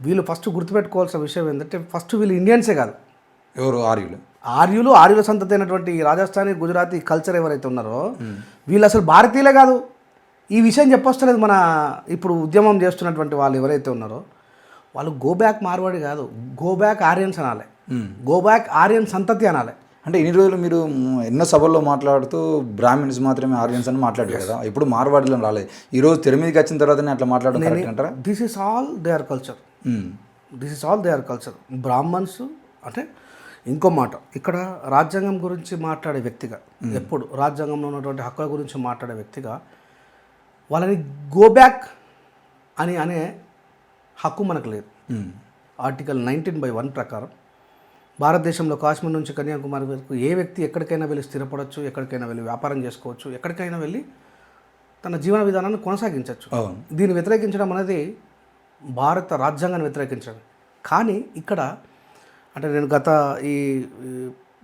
వీళ్ళు ఫస్ట్ గుర్తుపెట్టుకోవాల్సిన విషయం ఏంటంటే ఫస్ట్ వీళ్ళు ఇండియన్సే కాదు. ఎవరు? ఆర్యులు. ఆర్యులు ఆర్యుల సంతతి అయినటువంటి రాజస్థానీ గుజరాతీ కల్చర్ ఎవరైతే ఉన్నారో వీళ్ళు అసలు భారతీయులే కాదు. ఈ విషయం చెప్పొస్తలేదు మన ఇప్పుడు ఉద్యమం చేస్తున్నటువంటి వాళ్ళు ఎవరైతే ఉన్నారో వాళ్ళు గో బ్యాక్ మార్వాడి కాదు. గో బ్యాక్ ఆర్యన్స్ అనాలి. గో బ్యాక్ ఆర్యన్ సంతతి అనాలి. అంటే ఇన్ని రోజులు మీరు ఎన్నో సభల్లో మాట్లాడుతూ బ్రాహ్మిన్స్ మాత్రమే ఆర్యన్స్ అని మాట్లాడారు కదా. ఇప్పుడు మార్వాడిలో రాలేదు ఈ రోజు తెర మీదకి వచ్చిన తర్వాతనే అట్లా అంటారా? This is all they are culture this is all they are culture Brahmins అంటే ఇంకో మాట. ఇక్కడ రాజ్యాంగం గురించి మాట్లాడే వ్యక్తిగా ఎప్పుడు రాజ్యాంగంలో ఉన్నటువంటి హక్కుల గురించి మాట్లాడే వ్యక్తిగా వాళ్ళని గో బ్యాక్ అని అనే హక్కు మనకు లేదు. ఆర్టికల్ నైన్టీన్ బై వన్ ప్రకారం భారతదేశంలో కాశ్మీర్ నుంచి కన్యాకుమారి వరకు ఏ వ్యక్తి ఎక్కడికైనా వెళ్ళి స్థిరపడవచ్చు ఎక్కడికైనా వెళ్ళి వ్యాపారం చేసుకోవచ్చు ఎక్కడికైనా వెళ్ళి తన జీవన విధానాన్ని కొనసాగించవచ్చు దీన్ని వ్యతిరేకించడం అనేది భారత రాజ్యాంగాన్ని వ్యతిరేకించడం కానీ ఇక్కడ అంటే నేను గత ఈ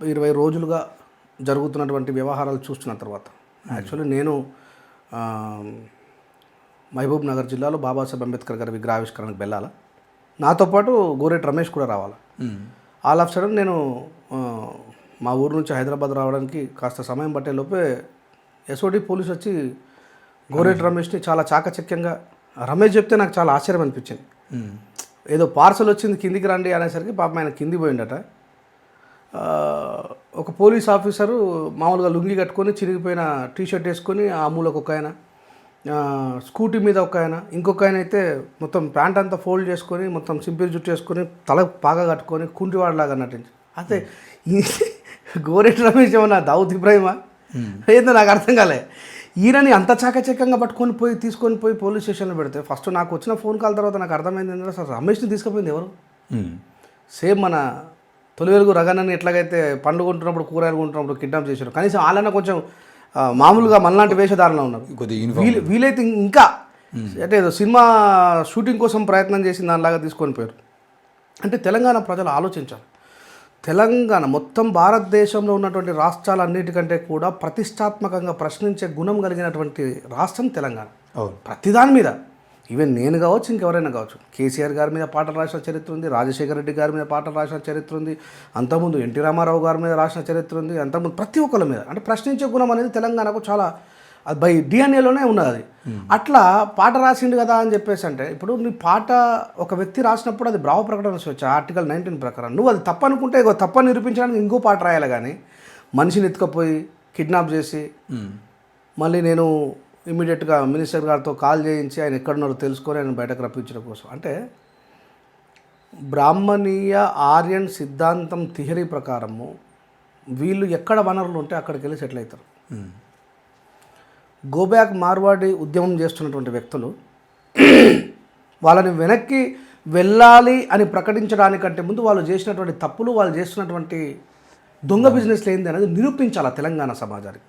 ఇరవై రోజులుగా జరుగుతున్నటువంటి వ్యవహారాలు చూస్తున్న తర్వాత యాక్చువల్లీ నేను ఆ, మహబూబ్ నగర్ జిల్లాలో బాబాసాహెబ్ అంబేద్కర్ గారి విగ్రహావిష్కరణకు వెళ్ళాలా. నాతో పాటు గోరెట్ రమేష్ కూడా రావాలా. మ్, ఆల్ ఆఫ్ సడన్ నేను మా ఊరు నుంచి హైదరాబాద్ రావడానికి కాస్త సమయం పట్టే లోపే ఎస్ఓడి పోలీస్ వచ్చి గోరెట్ రమేష్ని చాలా చాకచక్యంగా రమేష్ చెప్తే నాకు చాలా ఆశ్చర్యం అనిపించింది. ఏదో పార్సల్ వచ్చింది కిందికి రండి అనేసరికి పాపం ఆయన కింది పోయిండట. ఒక పోలీస్ ఆఫీసరు మామూలుగా లుంగి కట్టుకొని చిరిగిపోయిన టీ షర్ట్ వేసుకొని ఆ మూలకు ఒక ఆయన స్కూటీ మీద ఒక ఆయన ఇంకొక ఆయన అయితే మొత్తం ప్యాంట్ అంతా ఫోల్డ్ చేసుకొని మొత్తం సింపిల్ జుట్టు వేసుకొని తల పాగా కట్టుకొని కుంటివాడలాగా నటించి. అయితే ఈ గోరెటి రమేష్ ఏమన్నా దావుద్ ఇబ్రాహిమా? ఏందో నాకు అర్థం కాలే. ఈయనని అంత చాకచక్యంగా పట్టుకొని పోయి తీసుకొని పోయి పోలీస్ స్టేషన్లో పెడితే ఫస్ట్ నాకు వచ్చిన ఫోన్ కాల్ తర్వాత నాకు అర్థమైంది ఏంటంటే అసలు రమేష్ని తీసుకుపోయింది ఎవరు? సేమ్ మన తొలి వెలుగు రగనని ఎట్లాగైతే పండు కొంటున్నప్పుడు కూరగాయలు కొంటున్నప్పుడు కిడ్నాప్ చేశారు. కనీసం వాళ్ళన్నా కొంచెం మామూలుగా మనలాంటి వేషధారణ ఉన్నారు. వీలైతే ఇంకా అంటే ఏదో సినిమా షూటింగ్ కోసం ప్రయత్నం చేసి దానిలాగా తీసుకొని పోయారు. అంటే తెలంగాణ ప్రజలు ఆలోచించాలి. తెలంగాణ మొత్తం భారతదేశంలో ఉన్నటువంటి రాష్ట్రాలన్నిటికంటే కూడా ప్రతిష్టాత్మకంగా ప్రశ్నించే గుణం కలిగినటువంటి రాష్ట్రం తెలంగాణ. అవును. ప్రతిదాని మీద. ఈవెన్ నేను కావచ్చు ఇంకెవరైనా కావచ్చు. కేసీఆర్ గారి మీద పాటలు రాసిన చరిత్ర ఉంది రాజశేఖర రెడ్డి గారి మీద పాటలు రాసిన చరిత్ర ఉంది అంతకుముందు ఎన్టీ రామారావు గారి మీద రాసిన చరిత్ర ఉంది అంతకుముందు ప్రతి ఒక్కరి మీద. అంటే ప్రశ్నించే గుణం అనేది తెలంగాణకు చాలా అది బై డిఎన్ఏలోనే ఉన్నది. అది అట్లా పాట రాసిండు కదా అని చెప్పేసి అంటే ఇప్పుడు నీ పాట ఒక వ్యక్తి రాసినప్పుడు అది భావ ప్రకటన స్వేచ్ఛ ఆర్టికల్ నైన్టీన్ ప్రకారం. నువ్వు అది తప్పు అనుకుంటే ఇగో తప్పని నిరూపించడానికి ఇంకో పాట రాయాలి కానీ మనిషిని ఎత్తుకపోయి కిడ్నాప్ చేసి మళ్ళీ నేను ఇమీడియట్గా మినిస్టర్ గారితో కాల్ చేయించి ఆయన ఎక్కడున్నారో తెలుసుకొని ఆయన బయటకు రప్పించడం కోసం. అంటే బ్రాహ్మణీయ ఆర్యన్ సిద్ధాంతం థియరీ ప్రకారము వీళ్ళు ఎక్కడ వనరులు ఉంటే అక్కడికి వెళ్ళి సెటిల్ అవుతారు. గోబ్యాక్ మార్వాడి ఉద్యమం చేస్తున్నటువంటి వ్యక్తులు వాళ్ళని వెనక్కి వెళ్ళాలి అని ప్రకటించడానికంటే ముందు వాళ్ళు చేసినటువంటి తప్పులు వాళ్ళు చేస్తున్నటువంటి దొంగ బిజినెస్లు ఏంది అనేది నిరూపించాలి తెలంగాణ సమాజానికి?